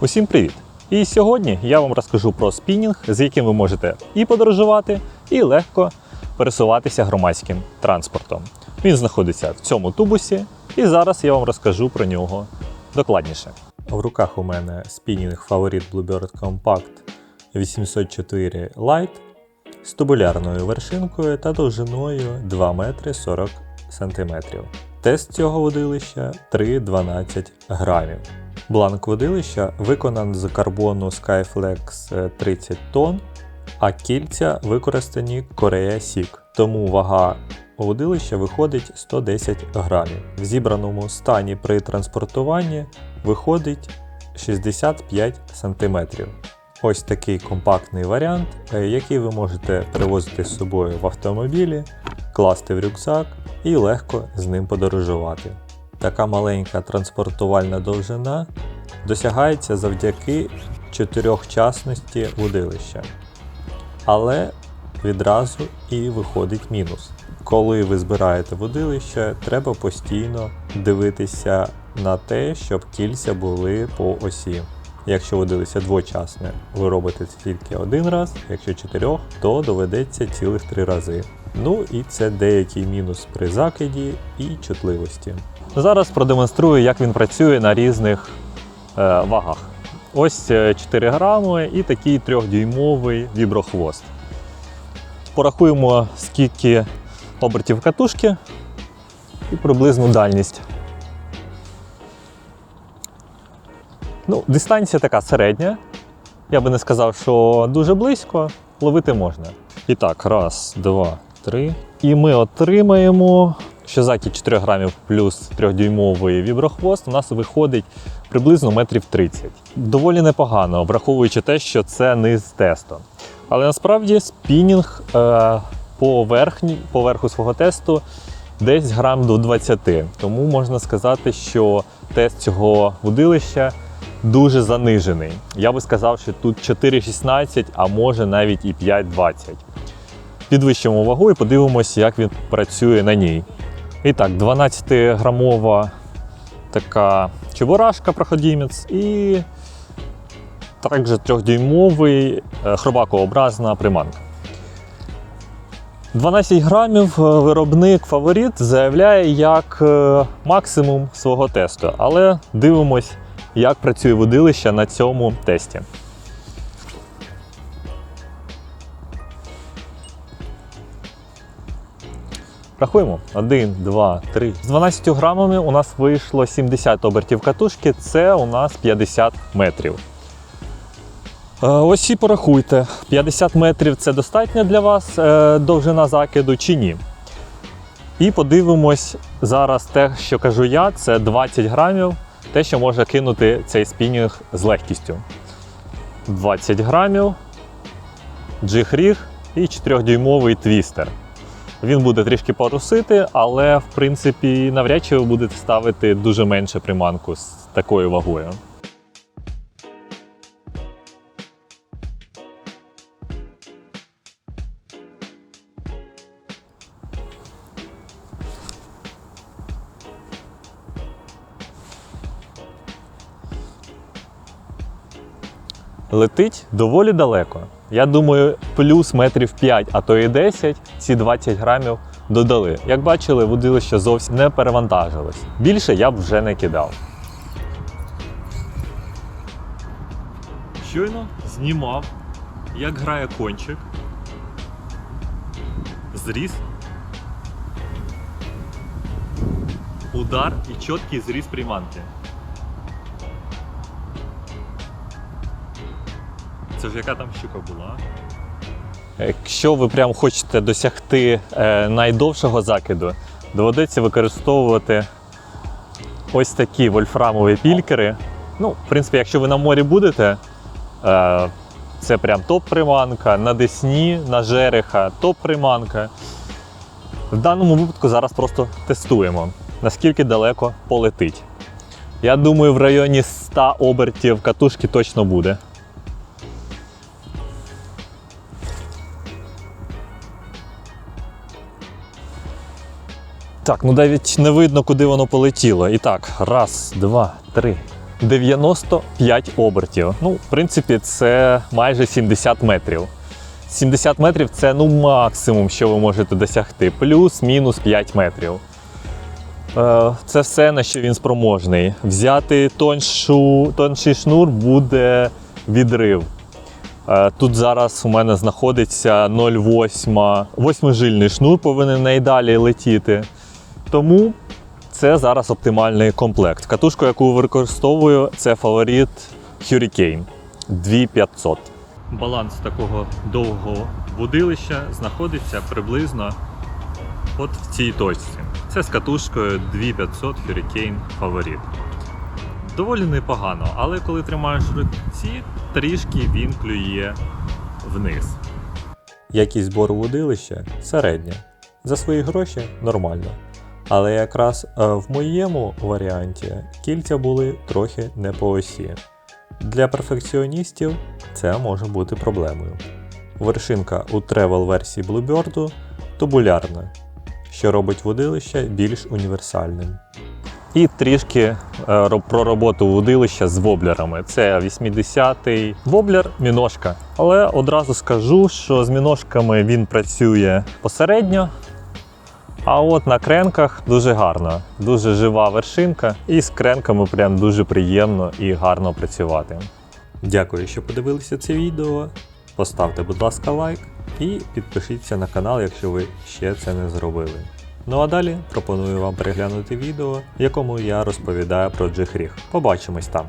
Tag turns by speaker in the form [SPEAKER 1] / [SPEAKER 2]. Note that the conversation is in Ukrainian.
[SPEAKER 1] Усім привіт! І сьогодні я вам розкажу про спінінг, з яким ви можете і подорожувати, і легко пересуватися громадським транспортом. Він знаходиться в цьому тубусі, і зараз я вам розкажу про нього докладніше. В руках у мене спінінг Favorit Bluebird Compact 804 Lite з тубулярною вершинкою та довжиною 2 метри 40 сантиметрів. Тест цього водилища 3,12 грамів. Бланк водилища виконан з карбону Skyflex е, 30 тонн, а кільця використані Korea Сік, тому вага водилища виходить 110 грамів. В зібраному стані при транспортуванні виходить 65 сантиметрів. Ось такий компактний варіант, е, який ви можете перевозити з собою в автомобілі, класти в рюкзак і легко з ним подорожувати. Така маленька транспортувальна довжина досягається завдяки чотирьохчасності водилища. Але відразу і виходить мінус. Коли ви збираєте водилище, треба постійно дивитися на те, щоб кільця були по осі. Якщо водилище двочасне, ви робите це тільки один раз, якщо чотирьох, то доведеться цілих три рази. Ну і це деякий мінус при закиді і чутливості. Зараз продемонструю, як він працює на різних е, вагах. Ось е, 4 грами і такий 3-дюймовий віброхвост. Порахуємо, скільки обертів катушки і приблизну дальність. Ну, дистанція така середня. Я би не сказав, що дуже близько, ловити можна. І так, раз, два, три. І ми отримаємо, що закид 4 грамів плюс 3-дюймовий віброхвост у нас виходить приблизно метрів 30. Доволі непогано, враховуючи те, що це низ тесту. Але насправді спінінг е, по, верхні, по верху свого тесту десь грам до 20. Тому можна сказати, що тест цього водилища дуже занижений. Я би сказав, що тут 4,16, а може навіть і 5,20. Підвищимо вагу і подивимося, як він працює на ній. І так, 12-грамова така чебурашка проходімець і також 3-дюймовий е, хробакообразна приманка. 12 грамів е, виробник фаворит заявляє як е, максимум свого тесту, але дивимось, як працює водилище на цьому тесті. Рахуємо. 1, 2, 3. З 12 грамами у нас вийшло 70 обертів катушки, це у нас 50 метрів. Е, Ось і порахуйте, 50 метрів це достатньо для вас е, довжина закиду чи ні. І подивимось зараз те, що кажу я, це 20 грамів, те, що може кинути цей спінінг з легкістю. 20 грамів, джиг-ріг і 4-дюймовий твістер. Він буде трішки порусити, але в принципі навряд чи ви будете ставити дуже менше приманку з такою вагою. Летить доволі далеко. Я думаю, плюс метрів 5, а то і 10 ці 20 грамів додали. Як бачили, водилище зовсім не перевантажилось. Більше я б вже не кидав. Щойно знімав, як грає кончик. Зріз. Удар і чіткий зріз приманки. Це ж яка там щука була? Якщо ви прям хочете досягти е, найдовшого закиду, доведеться використовувати ось такі вольфрамові пількери. Ну, в принципі, якщо ви на морі будете, е, це прям топ-приманка, на Десні, на жереха, топ-приманка. В даному випадку зараз просто тестуємо, наскільки далеко полетить. Я думаю, в районі 100 обертів катушки точно буде. Так, ну навіть не видно, куди воно полетіло. І так, раз, два, три, 95 обертів. Ну, в принципі, це майже 70 метрів. 70 метрів це ну максимум, що ви можете досягти. Плюс-мінус 5 метрів. Е, Це все, на що він спроможний. Взяти тоншу, тонший шнур буде відрив. Е, Тут зараз у мене знаходиться 0,8 восьмижильний шнур, повинен найдалі летіти. Тому це зараз оптимальний комплект. Катушку, яку використовую, це фаворит Hurricane 2500. Баланс такого довгого будилища знаходиться приблизно от в цій точці. Це з катушкою 2500 Hurricane Favorit. Доволі непогано, але коли тримаєш в руці, трішки він клює вниз. Якість збору водилища середня. За свої гроші нормально. Але якраз е, в моєму варіанті кільця були трохи не по осі. Для перфекціоністів це може бути проблемою. Вершинка у тревел версії Bluebird тубулярна, що робить водилище більш універсальним. І трішки е, про роботу водилища з воблерами. Це 80-й воблер міношка. Але одразу скажу, що з міношками він працює посередньо. А от на кренках дуже гарно, дуже жива вершинка, і з кренками прям дуже приємно і гарно працювати. Дякую, що подивилися це відео. Поставте, будь ласка, лайк і підпишіться на канал, якщо ви ще це не зробили. Ну а далі пропоную вам переглянути відео, в якому я розповідаю про джихріг. Побачимось там.